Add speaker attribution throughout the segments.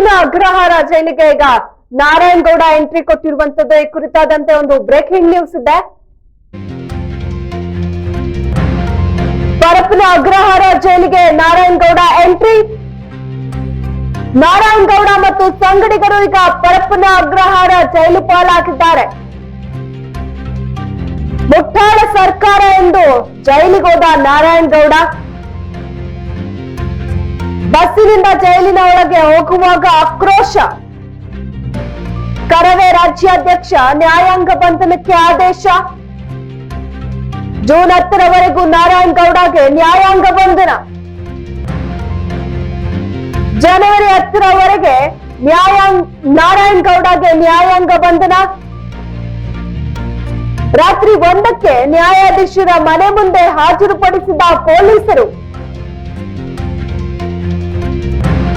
Speaker 1: ಪರಪ್ಪನ ಅಗ್ರಹಾರ ಜೈಲಿಗೆ ಈಗ? ನಾರಾಯಣ್ ಗೌಡ ಎಂಟ್ರಿ ಕೊಟ್ಟಿರುವಂತದ್ದು ಈ ಕುರಿತಾದಂತೆ ಒಂದು ಬ್ರೇಕಿಂಗ್ ನ್ಯೂಸ್ ಇದೆ. ಪರಪ್ಪನ ಅಗ್ರಹಾರ ಜೈಲಿಗೆ ನಾರಾಯಣ್ ಗೌಡ ಎಂಟ್ರಿ ನಾರಾಯಣ್ ಗೌಡ ಮತ್ತು ಸಂಗಡಿಗರು ಈಗ ಪರಪ್ಪನ ಅಗ್ರಹಾರ ಜೈಲು ಪಾಲಾಗಿದ್ದಾರೆ? ಮುಟ್ಟಾಳ ಸರ್ಕಾರ ಎಂದು ಜೈಲಿಗೆ ಹೋದ ನಾರಾಯಣ್ ಗೌಡ. ಬಸ್ಸಿನಿಂದ ಜೈಲಿನ ಒಳಗೆ ಹೋಗುವಾಗ ಆಕ್ರೋಶ. ಕರವೇ ರಾಜ್ಯಾಧ್ಯಕ್ಷ, ನ್ಯಾಯಾಂಗ ಬಂಧನಕ್ಕೆ ಆದೇಶ. ಜೂನ್ ಹತ್ತರವರೆಗೂ ನಾರಾಯಣ್ ಗೌಡಗೆ ನ್ಯಾಯಾಂಗ ಬಂಧನ. ಜನವರಿ ಹತ್ತರವರೆಗೆ ನ್ಯಾಯಾಂಗ, ನಾರಾಯಣ್ ಗೌಡಗೆ ನ್ಯಾಯಾಂಗ ಬಂಧನ. ರಾತ್ರಿ ಒಂದಕ್ಕೆ ನ್ಯಾಯಾಧೀಶರ ಮನೆ ಮುಂದೆ ಹಾಜರುಪಡಿಸಿದ ಪೊಲೀಸರು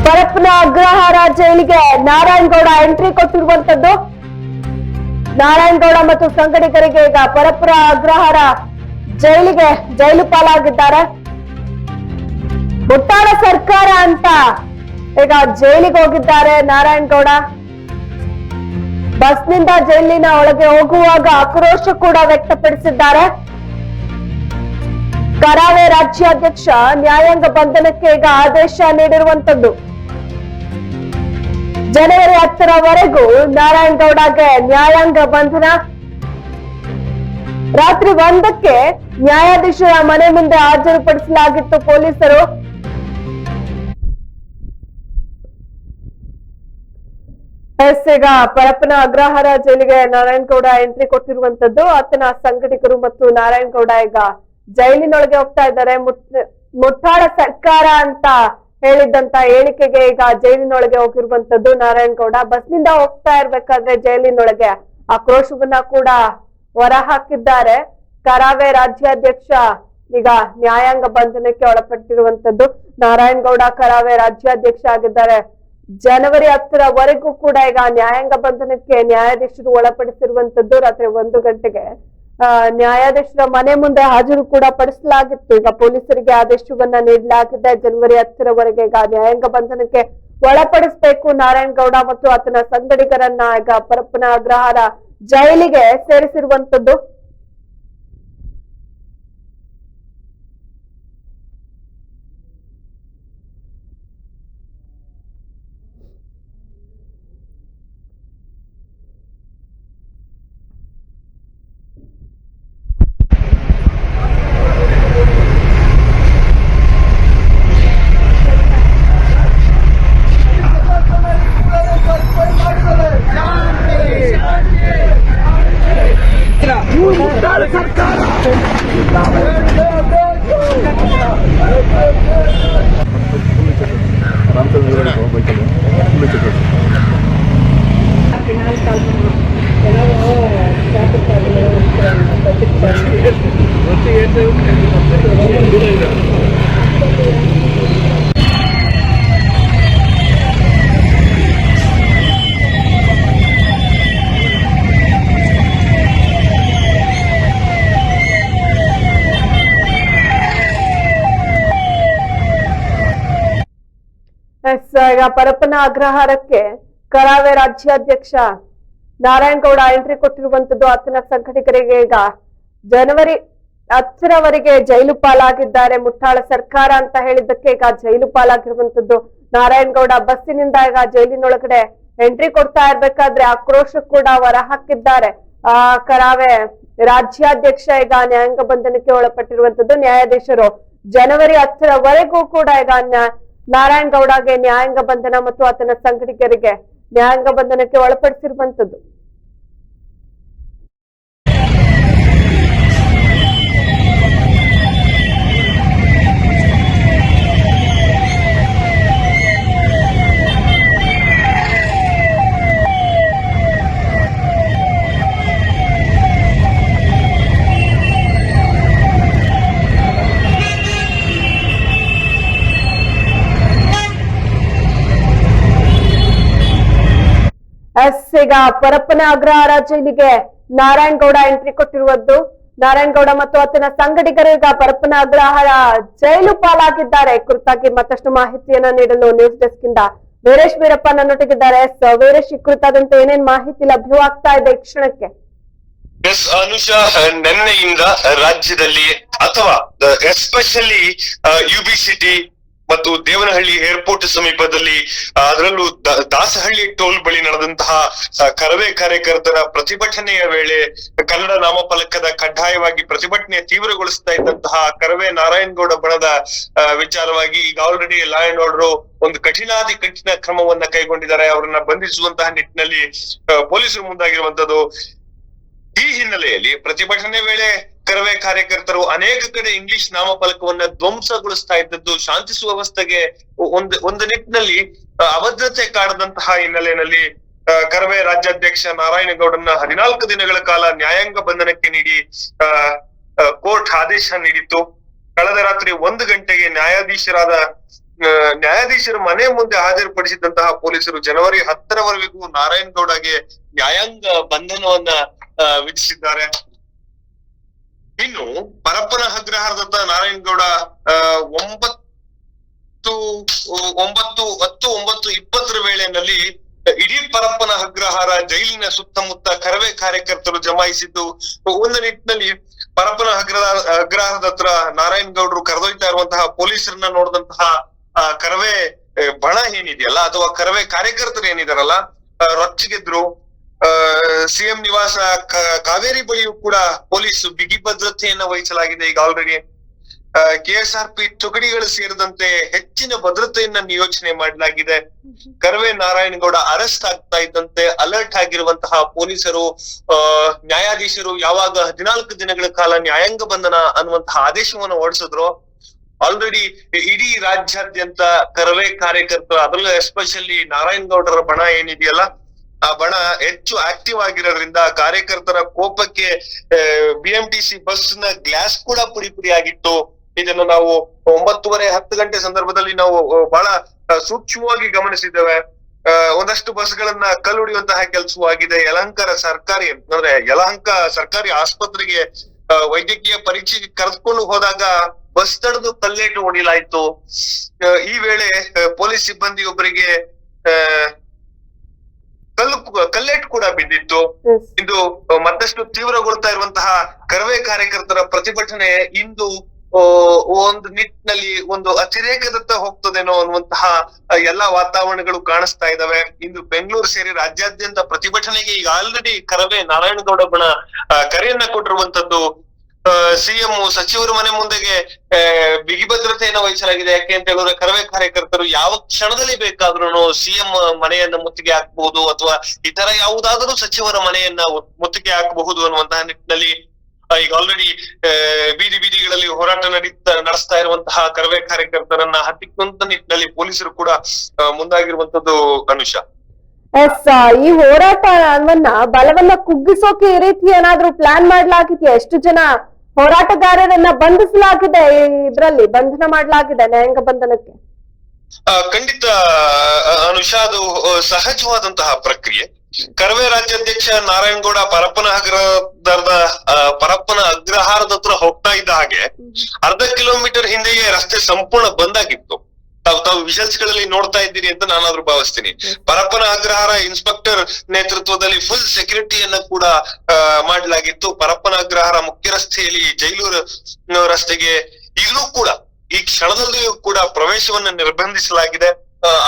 Speaker 1: ಪರಪ್ಪನ ಅಗ್ರಹಾರ ಜೈಲಿಗೆ ನಾರಾಯಣಗೌಡ ಎಂಟ್ರಿ ಕೊಟ್ಟಿರುವಂತದ್ದು. ನಾರಾಯಣಗೌಡ ಮತ್ತು ಸಂಘಟಕರಿಗೆ ಈಗ ಪರಪ್ಪನ ಅಗ್ರಹಾರ ಜೈಲಿಗೆ ಜೈಲು ಪಾಲಾಗಿದ್ದಾರೆ. ಮುಟ್ಟಾಳ ಸರ್ಕಾರ ಅಂತ ಈಗ ಜೈಲಿಗೆ ಹೋಗಿದ್ದಾರೆ ನಾರಾಯಣಗೌಡ. ಬಸ್ನಿಂದ ಜೈಲಿನ ಒಳಗೆ ಹೋಗುವಾಗ ಆಕ್ರೋಶ ಕೂಡ ವ್ಯಕ್ತಪಡಿಸಿದ್ದಾರೆ. ಕರಾವೆ ರಾಜ್ಯಾಧ್ಯಕ್ಷ ನ್ಯಾಯಾಂಗ ಬಂಧನಕ್ಕೆ ಈಗ ಆದೇಶ ನೀಡಿರುವಂತದ್ದು. ಜನವರಿ ಹತ್ತರವರೆಗೂ ನಾರಾಯಣ್ ಗೌಡಗೆ ನ್ಯಾಯಾಂಗ ಬಂಧನ. ರಾತ್ರಿ ಒಂದಕ್ಕೆ ನ್ಯಾಯಾಧೀಶರ ಮನೆ ಮುಂದೆ ಹಾಜರುಪಡಿಸಲಾಗಿತ್ತು ಪೊಲೀಸರು. ಈಗ ಪರಪ್ಪನ ಅಗ್ರಹಾರ ಜೈಲಿಗೆ ನಾರಾಯಣಗೌಡ ಎಂಟ್ರಿ ಕೊಟ್ಟಿರುವಂತದ್ದು ಆತನ ಸಂಘಟಕರು ಮತ್ತು ನಾರಾಯಣಗೌಡ ಈಗ ಜೈಲಿನೊಳಗೆ ಹೋಗ್ತಾ ಇದ್ದಾರೆ. ಮುಟ್- ಮುಟ್ಟಾಳ ಸರ್ಕಾರ ಅಂತ ಹೇಳಿದ್ದಂತ ಹೇಳಿಕೆಗೆ ಈಗ ಜೈಲಿನೊಳಗೆ ಹೋಗಿರುವಂತದ್ದು ನಾರಾಯಣ್ ಗೌಡ. ಬಸ್ನಿಂದ ಹೋಗ್ತಾ ಇರ್ಬೇಕಾದ್ರೆ ಜೈಲಿನೊಳಗೆ ಆಕ್ರೋಶವನ್ನ ಕೂಡ ಹೊರ ಹಾಕಿದ್ದಾರೆ ಕರಾವೆ ರಾಜ್ಯಾಧ್ಯಕ್ಷ ಈಗ ನ್ಯಾಯಾಂಗ ಬಂಧನಕ್ಕೆ ಒಳಪಟ್ಟಿರುವಂತದ್ದು ನಾರಾಯಣ್ ಗೌಡ ಕರಾವೆ ರಾಜ್ಯಾಧ್ಯಕ್ಷ ಆಗಿದ್ದಾರೆ. ಜನವರಿ ಹತ್ತರವರೆಗೂ ಕೂಡ ಈಗ ನ್ಯಾಯಾಂಗ ಬಂಧನಕ್ಕೆ ನ್ಯಾಯಾಧೀಶರು ಒಳಪಡಿಸಿರುವಂತದ್ದು ರಾತ್ರಿ ಒಂದು ಗಂಟೆಗೆ. ನ್ಯಾಯಾಧೀಶರ ಮನೆ ಮುಂದೆ ಹಾಜರು ಕೂಡ ಪಡಿಸಲಾಗಿತ್ತು. ಈಗ ಪೊಲೀಸರಿಗೆ ಆದೇಶವನ್ನ ನೀಡಲಾಗಿದೆ. ಜನವರಿ ಹತ್ತರವರೆಗೆ ಈಗ ನ್ಯಾಯಾಂಗ ಬಂಧನಕ್ಕೆ ಒಳಪಡಿಸಬೇಕು. ನಾರಾಯಣ್ ಗೌಡ ಮತ್ತು ಆತನ ಸಂಗಡಿಗರನ್ನ ಈಗ ಪರಪ್ಪನ ಅಗ್ರಹಾರ ಜೈಲಿಗೆ ಸೇರಿಸಿರುವಂತದ್ದು. ಈಗ ಪರಪ್ಪನ ಅಗ್ರಹಾರಕ್ಕೆ ಕರಾವೆ ರಾಜ್ಯಾಧ್ಯಕ್ಷ ನಾರಾಯಣಗೌಡ ಎಂಟ್ರಿ ಕೊಟ್ಟಿರುವಂತದ್ದು ಆತನ ಸಂಘಟಕರಿಗೆ ಈಗ ಜನವರಿ ಹತ್ತರವರೆಗೆ ಜೈಲು ಪಾಲಾಗಿದ್ದಾರೆ. ಮುಟ್ಟಾಳ ಸರ್ಕಾರ ಅಂತ ಹೇಳಿದ್ದಕ್ಕೆ ಈಗ ಜೈಲು ಪಾಲಾಗಿರುವಂತದ್ದು ನಾರಾಯಣಗೌಡ. ಬಸ್ಸಿನಿಂದ ಈಗ ಜೈಲಿನೊಳಗಡೆ ಎಂಟ್ರಿ ಕೊಡ್ತಾ ಇರ್ಬೇಕಾದ್ರೆ ಆಕ್ರೋಶ ಕೂಡ ಹೊರ ಹಾಕಿದ್ದಾರೆ. ಆ ಕರಾವೆ ರಾಜ್ಯಾಧ್ಯಕ್ಷ ಈಗ ನ್ಯಾಯಾಂಗ ಬಂಧನಕ್ಕೆ ಒಳಪಟ್ಟಿರುವಂತದ್ದು ನ್ಯಾಯಾಧೀಶರು. ಜನವರಿ ಹತ್ತರವರೆಗೂ ಕೂಡ ಈಗ ನಾರಾಯಣ್ ಗೌಡಗೆ ನ್ಯಾಯಾಂಗ ಬಂಧನ ಮತ್ತು ಆತನ ಸಂಘಟಕರಿಗೆ ನ್ಯಾಯಾಂಗ ಬಂಧನಕ್ಕೆ ಒಳಪಡಿಸಿರುವಂತದ್ದು. ಈಗ ಪರಪ್ಪನ ಅಗ್ರಹಾರ ಜೈಲಿಗೆ ನಾರಾಯಣಗೌಡ ಎಂಟ್ರಿ ಕೊಟ್ಟಿರುವುದು. ನಾರಾಯಣಗೌಡ ಮತ್ತು ಆತನ ಸಂಘಟಕರು ಈಗ ಪರಪ್ಪನ ಅಗ್ರಹಾರ ಜೈಲು ಪಾಲಾಗಿದ್ದಾರೆ. ಕುರಿತಾಗಿ ಮತ್ತಷ್ಟು ಮಾಹಿತಿಯನ್ನ ನೀಡಲು ನ್ಯೂಸ್ ಡೆಸ್ಕ್ ಇಂದ ವೀರೇಶ್ ವೀರಪ್ಪ ನನ್ನೊಟ್ಟಿಗಿದ್ದಾರೆ ವೀರೇಶ್, ಈ ಕುರಿತಾದಂತೆ ಏನೇನ್ ಮಾಹಿತಿ ಲಭ್ಯವಾಗ್ತಾ ಇದೆ ಕ್ಷಣಕ್ಕೆ?
Speaker 2: ಎಸ್ ಅನುಷಾ ನಿನ್ನೆಯಿಂದ ರಾಜ್ಯದಲ್ಲಿ ಅಥವಾ ಎಸ್ಪೆಷಲಿ ಯು ಬಿ ಸಿಟಿ ಮತ್ತು ದೇವನಹಳ್ಳಿ ಏರ್ಪೋರ್ಟ್ ಸಮೀಪದಲ್ಲಿ, ಅದರಲ್ಲೂ ದಾಸಹಳ್ಳಿ ಟೋಲ್ ಬಳಿ ನಡೆದಂತಹ ಕರವೇ ಕಾರ್ಯಕರ್ತರ ಪ್ರತಿಭಟನೆಯ ವೇಳೆ ಕನ್ನಡ ನಾಮಫಲಕದ ಕಡ್ಡಾಯವಾಗಿ ಪ್ರತಿಭಟನೆ ತೀವ್ರಗೊಳಿಸ್ತಾ ಇದ್ದಂತಹ ಕರವೇ ನಾರಾಯಣಗೌಡ ಬಣದ ವಿಚಾರವಾಗಿ ಈಗ ಆಲ್ರೆಡಿ ಲಾ ಅಂಡ್ ಆರ್ಡರ್ ಒಂದು ಕಠಿಣಾದಿ ಕಠಿಣ ಕ್ರಮವನ್ನ ಕೈಗೊಂಡಿದ್ದಾರೆ. ಅವರನ್ನ ಬಂಧಿಸುವಂತಹ ನಿಟ್ಟಿನಲ್ಲಿ ಪೊಲೀಸರು ಮುಂದಾಗಿರುವಂತದ್ದು ಈ ಹಿನ್ನೆಲೆಯಲ್ಲಿ ಪ್ರತಿಭಟನೆ ವೇಳೆ ಕರವೇ ಕಾರ್ಯಕರ್ತರು ಅನೇಕ ಕಡೆ ಇಂಗ್ಲಿಷ್ ನಾಮಫಲಕವನ್ನ ಧ್ವಂಸಗೊಳಿಸ್ತಾ ಇದ್ದದ್ದು ಶಾಂತಿ ಸುವ್ಯವಸ್ಥೆಗೆ ಒಂದು ಒಂದು ನಿಟ್ಟಿನಲ್ಲಿ ಅಭದ್ರತೆ ಕಾಡದಂತಹ ಹಿನ್ನೆಲೆಯಲ್ಲಿ ಕರವೇ ರಾಜ್ಯಾಧ್ಯಕ್ಷ ನಾರಾಯಣಗೌಡನ್ನ ಹದಿನಾಲ್ಕು ದಿನಗಳ ಕಾಲ ನ್ಯಾಯಾಂಗ ಬಂಧನಕ್ಕೆ ನೀಡಿ ಕೋರ್ಟ್ ಆದೇಶ ನೀಡಿತ್ತು. ಕಳೆದ ರಾತ್ರಿ ಒಂದು ಗಂಟೆಗೆ ನ್ಯಾಯಾಧೀಶರಾದ ನ್ಯಾಯಾಧೀಶರು ಮನೆ ಮುಂದೆ ಹಾಜರುಪಡಿಸಿದಂತಹ ಪೊಲೀಸರು ಜನವರಿ ಹತ್ತರವರೆಗೂ ನಾರಾಯಣಗೌಡಗೆ ನ್ಯಾಯಾಂಗ ಬಂಧನವನ್ನ ವಿಧಿಸಿದ್ದಾರೆ. ಇನ್ನು ಪರಪ್ಪನ ಅಗ್ರಹಾರದತ್ತ ನಾರಾಯಣಗೌಡ ಒಂಬತ್ತು ಒಂಬತ್ತು, ಹತ್ತು, ಒಂಬತ್ತು, ಇಪ್ಪತ್ತರ ವೇಳೆಯಲ್ಲಿ ಇಡೀ ಪರಪ್ಪನ ಅಗ್ರಹಾರ ಜೈಲಿನ ಸುತ್ತಮುತ್ತ ಕರವೇ ಕಾರ್ಯಕರ್ತರು ಜಮಾಯಿಸಿದ್ದು. ಒಂದು ನಿಟ್ಟಿನಲ್ಲಿ ಪರಪ್ಪನ ಅಗ್ರಹಾರ, ಅಗ್ರಹಾರದ ಹತ್ರ ನಾರಾಯಣಗೌಡರು ಕರೆದೊಯ್ತಾ ಇರುವಂತಹ ಪೊಲೀಸರನ್ನ ನೋಡಿದಂತಹ ಕರವೇ ಬಣ ಏನಿದೆಯಲ್ಲ, ಅಥವಾ ಕರವೇ ಕಾರ್ಯಕರ್ತರು ಏನಿದಾರಲ್ಲ ರೊಚ್ಚಿಗೆದ್ರು ಸಿಎಂ ನಿವಾಸ ಕಾವೇರಿ ಬಳಿಯೂ ಕೂಡ ಪೊಲೀಸ್ ಬಿಗಿ ಭದ್ರತೆಯನ್ನ ವಹಿಸಲಾಗಿದೆ. ಈಗ ಆಲ್ರೆಡಿ ಕೆಎಸ್ಆರ್ಪಿ ತುಕಡಿಗಳು ಸೇರಿದಂತೆ ಹೆಚ್ಚಿನ ಭದ್ರತೆಯನ್ನ ನಿಯೋಜನೆ ಮಾಡಲಾಗಿದೆ. ಕರವೇ ನಾರಾಯಣಗೌಡ ಅರೆಸ್ಟ್ ಆಗ್ತಾ ಇದ್ದಂತೆ ಅಲರ್ಟ್ ಆಗಿರುವಂತಹ ಪೊಲೀಸರು ನ್ಯಾಯಾಧೀಶರು ಯಾವಾಗ ಹದಿನಾಲ್ಕು ದಿನಗಳ ಕಾಲ ನ್ಯಾಯಾಂಗ ಬಂಧನ ಅನ್ನುವಂತಹ ಆದೇಶವನ್ನು ಹೊರಡಿಸಿದ್ರು. ಆಲ್ರೆಡಿ ಇಡೀ ರಾಜ್ಯಾದ್ಯಂತ ಕರವೇ ಕಾರ್ಯಕರ್ತರು, ಅದರಲ್ಲೂ ಎಸ್ಪೆಷಲಿ ನಾರಾಯಣಗೌಡರ ಬಣ ಏನಿದೆಯಲ್ಲ ಆ ಬಣ ಹೆಚ್ಚು ಆಕ್ಟಿವ್ ಆಗಿರೋದ್ರಿಂದ ಕಾರ್ಯಕರ್ತರ ಕೋಪಕ್ಕೆ ಬಿಎಂಟಿಸಿ ಬಸ್ನ ಗ್ಲಾಸ್ ಕೂಡ ಪುಡಿ ಪುಡಿ ಆಗಿತ್ತು ಇದನ್ನು ನಾವು ಒಂಬತ್ತುವರೆ ಹತ್ತು ಗಂಟೆ ಸಂದರ್ಭದಲ್ಲಿ ನಾವು ಬಹಳ ಸೂಕ್ಷ್ಮವಾಗಿ ಗಮನಿಸಿದ್ದೇವೆ. ಒಂದಷ್ಟು ಬಸ್ಗಳನ್ನ ಕಲ್ಲುಡಿಯುವಂತಹ ಕೆಲಸವೂ ಆಗಿದೆ ಯಲಹಂಕರ ಸರ್ಕಾರಿ, ಅಂದ್ರೆ ಯಲಹಂಕ ಸರ್ಕಾರಿ ಆಸ್ಪತ್ರೆಗೆ ವೈದ್ಯಕೀಯ ಪರೀಕ್ಷೆಗೆ ಕರೆದುಕೊಂಡು ಹೋದಾಗ ಬಸ್ ತಡೆದು ಕಲ್ಲೇಟು ಹೊಡಿಲಾಯ್ತು ಈ ವೇಳೆ ಪೊಲೀಸ್ ಸಿಬ್ಬಂದಿಯೊಬ್ಬರಿಗೆ ಕಲ್ಲು ಕಲ್ಲೇಟ್ ಕೂಡ ಬಿದ್ದಿತ್ತು. ಇದು ಮತ್ತಷ್ಟು ತೀವ್ರಗೊಳ್ತಾ ಇರುವಂತಹ ಕರವೇ ಕಾರ್ಯಕರ್ತರ ಪ್ರತಿಭಟನೆ ಇಂದು ಒಂದು ನಿಟ್ಟಿನಲ್ಲಿ ಒಂದು ಅತಿರೇಕದತ್ತ ಹೋಗ್ತದೇನೋ ಅನ್ನುವಂತಹ ಎಲ್ಲಾ ವಾತಾವರಣಗಳು ಕಾಣಿಸ್ತಾ ಇದಾವೆ ಇಂದು ಬೆಂಗಳೂರು ಸೇರಿ ರಾಜ್ಯಾದ್ಯಂತ ಪ್ರತಿಭಟನೆಗೆ ಈಗ ಆಲ್ರೆಡಿ ಕರವೇ ನಾರಾಯಣಗೌಡ ಬಣ ಕರೆಯನ್ನ ಕೊಟ್ಟಿರುವಂತದ್ದು ಸಿಎಂ ಸಚಿವರ ಮನೆ ಮುಂದೆಗೆ ಬಿಗಿ ಭದ್ರತೆಯನ್ನು ವಹಿಸಲಾಗಿದೆ. ಯಾಕೆ ಅಂತ ಹೇಳಿದ್ರೆ ಕರವೇ ಕಾರ್ಯಕರ್ತರು ಯಾವ ಕ್ಷಣದಲ್ಲಿ ಬೇಕಾದ್ರೂ ಸಿಎಂ ಮನೆಯನ್ನ ಮುತ್ತಿಗೆ ಹಾಕಬಹುದು ಅಥವಾ ಇತರ ಯಾವುದಾದರೂ ಸಚಿವರ ಮನೆಯನ್ನ ಮುತ್ತಿಗೆ ಹಾಕಬಹುದು ಅನ್ನುವಂತಹ ನಿಟ್ಟಿನಲ್ಲಿ ಈಗ ಆಲ್ರೆಡಿ ಬೀದಿ ಬೀದಿಗಳಲ್ಲಿ ಹೋರಾಟ ನಡೀತಾ, ನಡೆಸ್ತಾ ಇರುವಂತಹ ಕರವೇ ಕಾರ್ಯಕರ್ತರನ್ನ ಹತ್ತಿಕ್ಕುವಂತ ನಿಟ್ಟಿನಲ್ಲಿ ಪೊಲೀಸರು ಕೂಡ ಮುಂದಾಗಿರುವಂತದ್ದು ಅನುಷ.
Speaker 1: ಎಸ್ ಈ ಹೋರಾಟವನ್ನ ಬಲವನ್ನ ಕುಗ್ಗಿಸೋಕೆ ಈ ರೀತಿ ಏನಾದ್ರೂ ಪ್ಲಾನ್ ಮಾಡ್ಲಾಗಿದೆಯಾ? ಎಷ್ಟು ಜನ ಹೋರಾಟಗಾರರನ್ನ ಬಂಧಿಸಲಾಗಿದೆ ಇದ್ರಲ್ಲಿ ಬಂಧನ ಮಾಡಲಾಗಿದೆ ನ್ಯಾಯಾಂಗ ಬಂಧನಕ್ಕೆ.
Speaker 2: ಖಂಡಿತ ಅನುಷಾ ಅದು ಸಹಜವಾದಂತಹ ಪ್ರಕ್ರಿಯೆ. ಕರವೇ ರಾಜ್ಯಾಧ್ಯಕ್ಷ ನಾರಾಯಣಗೌಡ ಪರಪ್ಪನ ಅಗ್ರಹಾರದ ಪರಪ್ಪನ ಅಗ್ರಹಾರದ ಹತ್ರ ಹೋಗ್ತಾ ಇದ್ದ ಹಾಗೆ ಅರ್ಧ ಕಿಲೋಮೀಟರ್ ಹಿಂದೆಯೇ ರಸ್ತೆ ಸಂಪೂರ್ಣ ಬಂದ್ ಆಗಿತ್ತು. ತಾವು ತಾವು ವಿಷಲ್ಸ್ಗಳಲ್ಲಿ ನೋಡ್ತಾ ಇದ್ದೀರಿ ಅಂತ ನಾನಾದ್ರೂ ಭಾವಿಸ್ತೀನಿ. ಪರಪ್ಪನ ಅಗ್ರಹಾರ ಇನ್ಸ್ಪೆಕ್ಟರ್ ನೇತೃತ್ವದಲ್ಲಿ ಫುಲ್ ಸೆಕ್ಯೂರಿಟಿಯನ್ನ ಕೂಡ ಮಾಡಲಾಗಿತ್ತು. ಪರಪ್ಪನ ಅಗ್ರಹಾರ ಮುಖ್ಯ ರಸ್ತೆಯಲ್ಲಿ ಜೈಲೂರು ರಸ್ತೆಗೆ ಈಗಲೂ ಕೂಡ, ಈ ಕ್ಷಣದಲ್ಲಿಯೂ ಕೂಡ ಪ್ರವೇಶವನ್ನ ನಿರ್ಬಂಧಿಸಲಾಗಿದೆ.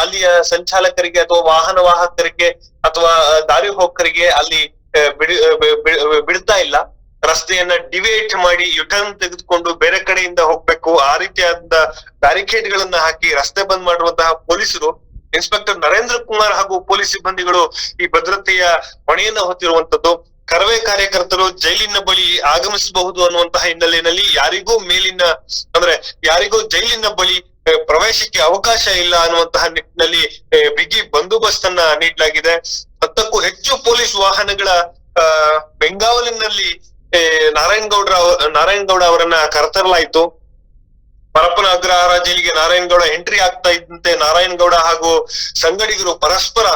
Speaker 2: ಅಲ್ಲಿಯ ಸಂಚಾಲಕರಿಗೆ ಅಥವಾ ವಾಹನ ವಾಹಕರಿಗೆ ಅಥವಾ ದಾರಿ ಹೋಕರಿಗೆ ಅಲ್ಲಿ ಬಿಡ್ತಾ ಇಲ್ಲ. ರಸ್ತೆಯನ್ನ ಡಿವೇಟ್ ಮಾಡಿ ಯುಟರ್ನ್ ತೆಗೆದುಕೊಂಡು ಬೇರೆ ಕಡೆಯಿಂದ ಹೋಗ್ಬೇಕು, ಆ ರೀತಿಯಾದ ಬ್ಯಾರಿಕೇಡ್ ಗಳನ್ನ ಹಾಕಿ ರಸ್ತೆ ಬಂದ್ ಮಾಡುವಂತಹ ಪೊಲೀಸರು ಇನ್ಸ್ಪೆಕ್ಟರ್ ನರೇಂದ್ರ ಕುಮಾರ್ ಹಾಗೂ ಪೊಲೀಸ್ ಸಿಬ್ಬಂದಿಗಳು ಈ ಭದ್ರತೆಯ ಹೊಣೆಯನ್ನ ಹೊತ್ತಿರುವಂತದ್ದು. ಕರವೇ ಕಾರ್ಯಕರ್ತರು ಜೈಲಿನ ಬಳಿ ಆಗಮಿಸಬಹುದು ಅನ್ನುವಂತಹ ಹಿನ್ನೆಲೆಯಲ್ಲಿ ಯಾರಿಗೂ ಮೇಲಿನ, ಅಂದ್ರೆ ಯಾರಿಗೂ ಜೈಲಿನ ಬಳಿ ಪ್ರವೇಶಕ್ಕೆ ಅವಕಾಶ ಇಲ್ಲ ಅನ್ನುವಂತಹ ನಿಟ್ಟಿನಲ್ಲಿ ಬಿಗಿ ಬಂದೋಬಸ್ತ್ ಅನ್ನ ನೀಡಲಾಗಿದೆ. ಹತ್ತಕ್ಕೂ ಹೆಚ್ಚು ಪೊಲೀಸ್ ವಾಹನಗಳ ಬೆಂಗಾವಲಿನಲ್ಲಿ ಆ, ನಾರಾಯಣಗೌಡ್ರ ನಾರಾಯಣ್ ಗೌಡ ಅವರನ್ನ ಕರ್ತರಲಾಯ್ತು. ಪರಪ್ಪನ ಅಗ್ರಹಾರ ಜೈಲಿಗೆ ನಾರಾಯಣಗೌಡ ಎಂಟ್ರಿ ಆಗ್ತಾ ಇದ್ದಂತೆ ನಾರಾಯಣಗೌಡ ಹಾಗೂ ಸಂಗಡಿಗರು ಪರಸ್ಪರ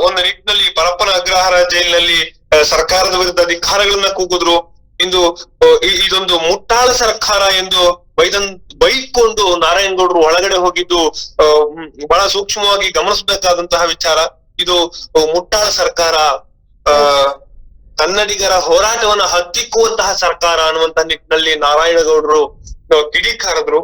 Speaker 2: ಒಂದು ನಿಟ್ಟಿನಲ್ಲಿ ಪರಪ್ಪನ ಅಗ್ರಹಾರ ಜೈಲಿನಲ್ಲಿ ಸರ್ಕಾರದ ವಿರುದ್ಧ ಅಧಿಕಾರಗಳನ್ನ ಕೂಗಿದ್ರು. ಇಂದು ಇದೊಂದು ಮುಟ್ಟಾಳ ಸರ್ಕಾರ ಎಂದು ಬೈದನ್ ಬೈಕೊಂಡು ನಾರಾಯಣಗೌಡರು ಒಳಗಡೆ ಹೋಗಿದ್ದು ಬಹಳ ಸೂಕ್ಷ್ಮವಾಗಿ ಗಮನಿಸಬೇಕಾದಂತಹ ವಿಚಾರ. ಇದು ಮುಟ್ಟಾಳ ಸರ್ಕಾರ ಕನ್ನಡಿಗರ ಹೋರಾಟವನ್ನ ಹತ್ತಿಕ್ಕುವಂತಹ ಸರ್ಕಾರ ಅನ್ನುವಂತ ನಿಟ್ಟಿನಲ್ಲಿ ನಾರಾಯಣಗೌಡರು ಆ, ಕಿಡಿಕಾರದ್ರು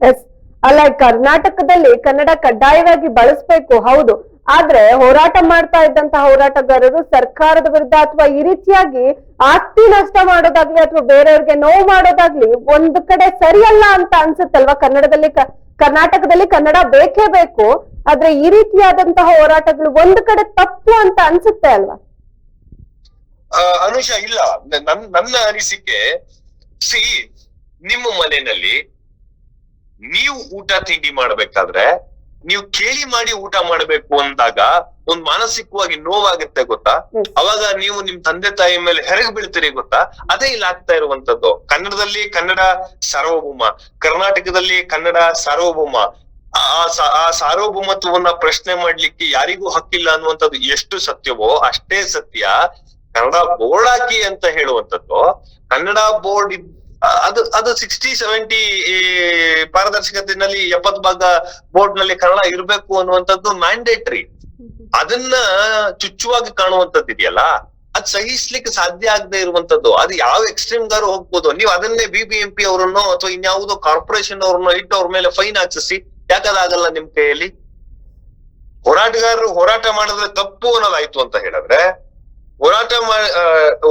Speaker 1: ಎಸ್ ಅಲ್ಲ ಕರ್ನಾಟಕದಲ್ಲಿ ಕನ್ನಡ ಕಡ್ಡಾಯವಾಗಿ ಬಳಸ್ಬೇಕು ಹೌದು. ಆದ್ರೆ ಹೋರಾಟ ಮಾಡ್ತಾ ಇದ್ದಂತಹ ಹೋರಾಟಗಾರರು ಸರ್ಕಾರದ ವಿರುದ್ಧ ಅಥವಾ ಈ ರೀತಿಯಾಗಿ ಆಸ್ತಿ ನಷ್ಟ ಮಾಡೋದಾಗ್ಲಿ ಅಥವಾ ಬೇರೆಯವ್ರಿಗೆ ನೋವು ಮಾಡೋದಾಗ್ಲಿ ಒಂದು ಕಡೆ ಸರಿಯಲ್ಲ ಅಂತ ಅನ್ಸುತ್ತಲ್ವಾ? ಕನ್ನಡದಲ್ಲಿ ಕರ್ನಾಟಕದಲ್ಲಿ ಕನ್ನಡ ಬೇಕೇ ಬೇಕು. ಆದ್ರೆ ಈ ರೀತಿಯಾದಂತಹ ಹೋರಾಟಗಳು ಒಂದು ಕಡೆ ತಪ್ಪು ಅಂತ ಅನ್ಸುತ್ತೆ ಅಲ್ವಾ?
Speaker 2: ಅನುಷ ಇಲ್ಲ. ನನ್ ನನ್ನ ಅನಿಸಿಕೆ ಸಿ ನಿಮ್ಮ ಮನೆಯಲ್ಲಿ ನೀವು ಊಟ ತಿಂಡಿ ಮಾಡ್ಬೇಕಾದ್ರೆ ನೀವು ಕೇಳಿ ಮಾಡಿ ಊಟ ಮಾಡ್ಬೇಕು ಅಂದಾಗ ಒಂದ್ ಮಾನಸಿಕವಾಗಿ ನೋವಾಗುತ್ತೆ ಗೊತ್ತಾ? ಅವಾಗ ನೀವು ನಿಮ್ ತಂದೆ ತಾಯಿ ಮೇಲೆ ಹೆರಗ್ ಬೀಳ್ತೀರಿ ಗೊತ್ತಾ? ಅದೇ ಇಲ್ಲಿ ಆಗ್ತಾ ಇರುವಂತದ್ದು. ಕನ್ನಡದಲ್ಲಿ ಕನ್ನಡ ಸಾರ್ವಭೌಮ ಕರ್ನಾಟಕದಲ್ಲಿ ಕನ್ನಡ ಸಾರ್ವಭೌಮ. ಆ ಆ ಸಾರ್ವಭೌಮತ್ವವನ್ನ ಪ್ರಶ್ನೆ ಮಾಡ್ಲಿಕ್ಕೆ ಯಾರಿಗೂ ಹಕ್ಕಿಲ್ಲ ಅನ್ನುವಂಥದ್ದು ಎಷ್ಟು ಸತ್ಯವೋ ಅಷ್ಟೇ ಸತ್ಯ. ಕನ್ನಡ ಬೋರ್ಡ್ ಹಾಕಿ ಅಂತ ಹೇಳುವಂಥದ್ದು, ಕನ್ನಡ ಬೋರ್ಡ್ ಅದು ಅದು ಸಿಕ್ಸ್ಟಿ ಸೆವೆಂಟಿ ಪಾರದರ್ಶಕತೆಯಲ್ಲಿ ಎಪ್ಪತ್ ಭಾಗ ಬೋರ್ಡ್ನಲ್ಲಿ ಕನ್ನಡ ಇರಬೇಕು ಅನ್ನುವಂಥದ್ದು ಮ್ಯಾಂಡೇಟ್ರಿ ಅದನ್ನ ಚುಚ್ಚುವಾಗಿ ಕಾಣುವಂಥದ್ದು ಇದೆಯಲ್ಲ ಅದ್ ಸಹಿಸ್ಲಿಕ್ಕೆ ಸಾಧ್ಯ ಆಗದೆ ಇರುವಂತದ್ದು ಅದು ಯಾವ ಎಕ್ಸ್ಟ್ರೀಮ್ ಗಾರು ಹೋಗ್ಬೋದು, ನೀವು ಅದನ್ನೇ ಬಿ ಬಿ ಎಂ ಪಿ ಅವರನ್ನು ಅಥವಾ ಇನ್ಯಾವುದೋ ಕಾರ್ಪೊರೇಷನ್ ಅವ್ರನ್ನ ಇಟ್ಟು ಅವ್ರ ಮೇಲೆ ಫೈನ್ ಹಾಕ್ಸಿಸಿ ಯಾಕದಾಗಲ್ಲ ನಿಮ್ ಕೈಯಲ್ಲಿ? ಹೋರಾಟಗಾರರು ಹೋರಾಟ ಮಾಡಿದ್ರೆ ತಪ್ಪು ಅನ್ನೋದಾಯ್ತು ಅಂತ ಹೇಳಿದ್ರೆ ಹೋರಾಟ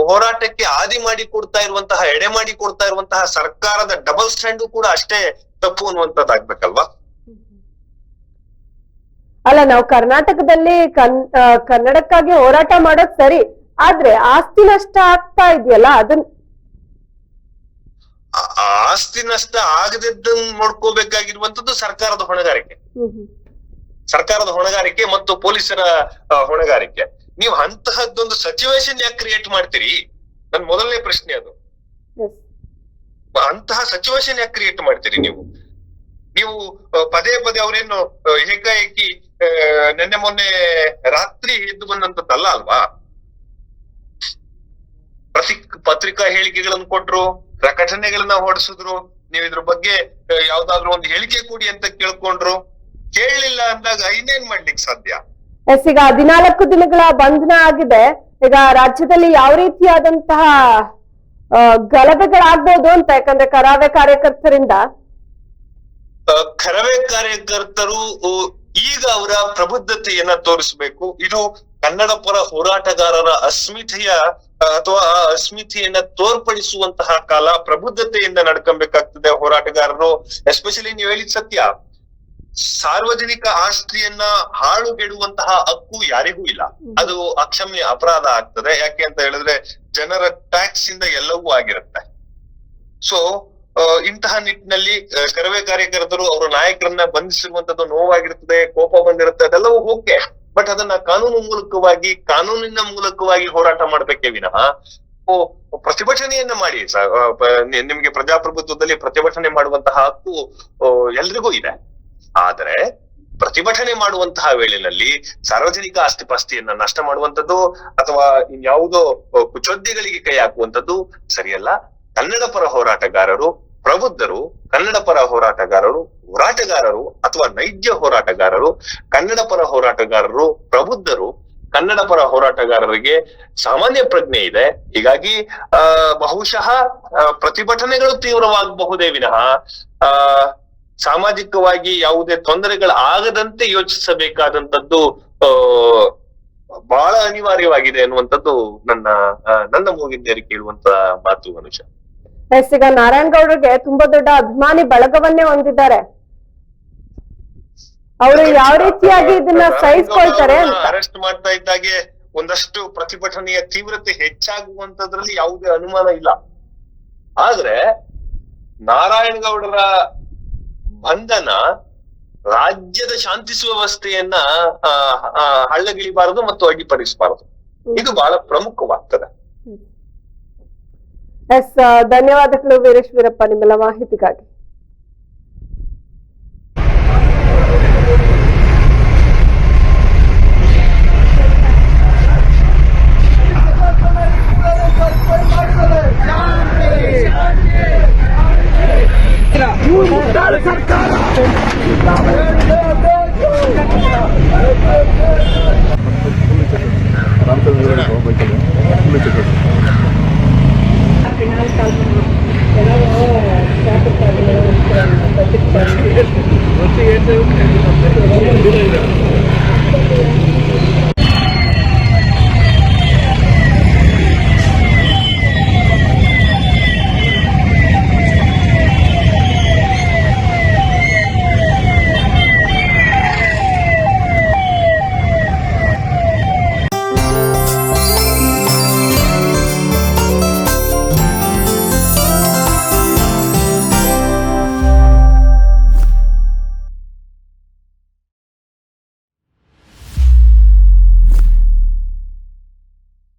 Speaker 2: ಹೋರಾಟಕ್ಕೆ ಆದಿ ಮಾಡಿ ಕೊಡ್ತಾ ಇರುವಂತಹ ಎಡೆ ಮಾಡಿ ಕೊಡ್ತಾ ಇರುವಂತಹ ಸರ್ಕಾರದ ಡಬಲ್ ಸ್ಟ್ಯಾಂಡು ಕೂಡ ಅಷ್ಟೇ ತಪ್ಪು ಅನ್ನುವಂಥದ್ದಾಗ್ಬೇಕಲ್ವಾ?
Speaker 1: ಅಲ್ಲ ನಾವು ಕರ್ನಾಟಕದಲ್ಲಿ ಕನ್ ಕನ್ನಡಕ್ಕಾಗಿ ಹೋರಾಟ ಮಾಡೋದ್ ಸರಿ ಆದ್ರೆ ಆಸ್ತಿ ನಷ್ಟ ಆಗ್ತಾ ಇದೆಯಲ್ಲ ಅದನ್
Speaker 2: ಆಸ್ತಿ ನಷ್ಟ ಆಗದಿದ್ದನ್ನ ನೋಡ್ಕೋಬೇಕಾಗಿರುವಂತದ್ದು ಸರ್ಕಾರದ ಹೊಣೆಗಾರಿಕೆ. ಸರ್ಕಾರದ ಹೊಣೆಗಾರಿಕೆ ಮತ್ತು ಪೊಲೀಸರ ಹೊಣೆಗಾರಿಕೆ. ನೀವು ಅಂತಹದ್ದೊಂದು ಸಚುವೇಶನ್ ಯಾಕೆ ಕ್ರಿಯೇಟ್ ಮಾಡ್ತೀರಿ? ನನ್ ಮೊದಲನೇ ಪ್ರಶ್ನೆ ಅದು. ಅಂತಹ ಸಚುವೇಶನ್ ಯಾಕೆ ಕ್ರಿಯೇಟ್ ಮಾಡ್ತೀರಿ ನೀವು? ನೀವು ಪದೇ ಪದೇ ಅವರೇನು ಏಕಾಏಕಿ ನಿನ್ನೆ ನೆನ್ನೆ ಮೊನ್ನೆ ರಾತ್ರಿ ಎದ್ದು ಬಂದಂತದ್ದಲ್ಲ ಅಲ್ವಾ? ಪ್ರತಿ ಪತ್ರಿಕಾ ಹೇಳಿಕೆಗಳನ್ನು ಕೊಟ್ರು ಪ್ರಕಟಣೆಗಳನ್ನ ಹೊರಡಿಸಿದ್ರು ನೀವು ಇದ್ರ ಬಗ್ಗೆ ಯಾವ್ದಾದ್ರು ಒಂದು ಹೇಳಿಕೆ ಕೊಡಿ ಅಂತ ಕೇಳ್ಕೊಂಡ್ರು. ಕೇಳಲಿಲ್ಲ ಅಂದಾಗ ಇನ್ನೇನ್ ಮಾಡ್ಲಿಕ್ಕೆ ಸಾಧ್ಯ?
Speaker 1: ಎಸ್ ಈಗ ಹದಿನಾಲ್ಕು ದಿನಗಳ ಬಂಧನ ಆಗಿದೆ. ಈಗ ರಾಜ್ಯದಲ್ಲಿ ಯಾವ ರೀತಿಯಾದಂತಹ ಗಲಭೆಗಳಾಗ್ಬೋದು ಅಂತ, ಯಾಕಂದ್ರೆ ಕರಾವೆ ಕಾರ್ಯಕರ್ತರಿಂದ?
Speaker 2: ಕರವೇ ಕಾರ್ಯಕರ್ತರು ಈಗ ಅವರ ಪ್ರಬುದ್ಧತೆಯನ್ನ ತೋರಿಸಬೇಕು. ಇದು ಕನ್ನಡ ಪರ ಹೋರಾಟಗಾರರ ಅಸ್ಮಿತೆಯ, ಅಥವಾ ಅಸ್ಮಿತೆಯನ್ನ ತೋರ್ಪಡಿಸುವಂತಹ ಕಾಲ ಪ್ರಬುದ್ಧತೆಯಿಂದ ನಡ್ಕೊಬೇಕಾಗ್ತದೆ ಹೋರಾಟಗಾರರು, ಎಸ್ಪೆಷಲಿ ನೀವು ಹೇಳಿದ ಸತ್ಯ. ಸಾರ್ವಜನಿಕ ಆಸ್ತಿಯನ್ನ ಹಾಳುಗೆಡುವಂತಹ ಹಕ್ಕು ಯಾರಿಗೂ ಇಲ್ಲ. ಅದು ಅಕ್ಷಮ್ಯ ಅಪರಾಧ ಆಗ್ತದೆ. ಯಾಕೆ ಅಂತ ಹೇಳಿದ್ರೆ ಜನರ ಟ್ಯಾಕ್ಸ್ ಇಂದ ಎಲ್ಲವೂ ಆಗಿರುತ್ತೆ. ಸೊ ಇಂತಹ ನಿಟ್ಟಿನಲ್ಲಿ ಕರವೇ ಕಾರ್ಯಕರ್ತರು ಅವರ ನಾಯಕರನ್ನ ಬಂಧಿಸಿರುವಂತದ್ದು ನೋವಾಗಿರ್ತದೆ, ಕೋಪ ಬಂದಿರುತ್ತೆ, ಅದೆಲ್ಲವೂ ಓಕೆ. ಬಟ್ ಅದನ್ನ ಕಾನೂನು ಮೂಲಕವಾಗಿ, ಕಾನೂನಿನ ಮೂಲಕವಾಗಿ ಹೋರಾಟ ಮಾಡ್ಬೇಕೇ ವಿನಃ ಪ್ರತಿಭಟನೆಯನ್ನ ಮಾಡಿ. ನಿಮ್ಗೆ ಪ್ರಜಾಪ್ರಭುತ್ವದಲ್ಲಿ ಪ್ರತಿಭಟನೆ ಮಾಡುವಂತಹ ಹಕ್ಕು ಎಲ್ರಿಗೂ ಇದೆ. ಆದರೆ ಪ್ರತಿಭಟನೆ ಮಾಡುವಂತಹ ವೇಳೆಯಲ್ಲಿ ಸಾರ್ವಜನಿಕ ಆಸ್ತಿಪಾಸ್ತಿಯನ್ನ ನಷ್ಟ ಮಾಡುವಂತದ್ದು ಅಥವಾ ಇನ್ಯಾವುದೋ ಕುಚೋದ್ಯಗಳಿಗೆ ಕೈ ಹಾಕುವಂತದ್ದು ಸರಿಯಲ್ಲ. ಕನ್ನಡ ಪರ ಹೋರಾಟಗಾರರು, ಪ್ರಬುದ್ಧರು, ಕನ್ನಡ ಪರ ಹೋರಾಟಗಾರರು ಹೋರಾಟಗಾರರು ಅಥವಾ ನೈಜ ಹೋರಾಟಗಾರರು, ಕನ್ನಡ ಪರ ಹೋರಾಟಗಾರರು, ಪ್ರಬುದ್ಧರು, ಕನ್ನಡ ಪರ ಹೋರಾಟಗಾರರಿಗೆ ಸಾಮಾನ್ಯ ಪ್ರಜ್ಞೆ ಇದೆ. ಹೀಗಾಗಿ ಬಹುಶಃ ಪ್ರತಿಭಟನೆಗಳು ತೀವ್ರವಾಗಬಹುದೇ ವಿನಃ, ಆ ಸಾಮಾಜಿಕವಾಗಿ ಯಾವುದೇ ತೊಂದರೆಗಳು ಆಗದಂತೆ ಯೋಚಿಸಬೇಕಾದಂತದ್ದು ಬಹಳ ಅನಿವಾರ್ಯವಾಗಿದೆ ಅನ್ನುವಂಥದ್ದು ನನ್ನ ನನ್ನ ಮೂಗಿದ್ದೇರಿ ಕೇಳುವಂತ ಮಾತು ಮನುಷ್ಯ.
Speaker 1: ಎಸ್ ಈಗ ನಾರಾಯಣ್ ಗೌಡ್ರಿಗೆ ತುಂಬಾ ದೊಡ್ಡ ಅಭಿಮಾನಿ ಬಳಗವನ್ನೇ ಹೊಂದಿದ್ದಾರೆ. ಅವರು ಯಾವ ರೀತಿಯಾಗಿ ಇದನ್ನ ಸಹಿಸ್ಕೊಳ್ತಾರೆ
Speaker 2: ಅರೆಸ್ಟ್ ಮಾಡ್ತಾ ಇದ್ದಾಗೆ ಒಂದಷ್ಟು ಪ್ರತಿಭಟನೆಯ ತೀವ್ರತೆ ಹೆಚ್ಚಾಗುವಂತದ್ರಲ್ಲಿ ಯಾವುದೇ ಅನುಮಾನ ಇಲ್ಲ. ಆದ್ರೆ ನಾರಾಯಣಗೌಡರ ಬಂಧನ ರಾಜ್ಯದ ಶಾಂತಿ ಸುವ್ಯವಸ್ಥೆಯನ್ನ ಹಳ್ಳಗಿಳಿಬಾರದು ಮತ್ತು ಅಡ್ಡಿಪಡಿಸಬಾರದು. ಇದು ಬಹಳ ಪ್ರಮುಖವಾಗ್ತದೆ.
Speaker 1: ಎಸ್ ಧನ್ಯವಾದಗಳು ವೀರೇಶ್ ವೀರಪ್ಪ ನಿಮ್ಮೆಲ್ಲ ಮಾಹಿತಿಗಾಗಿ.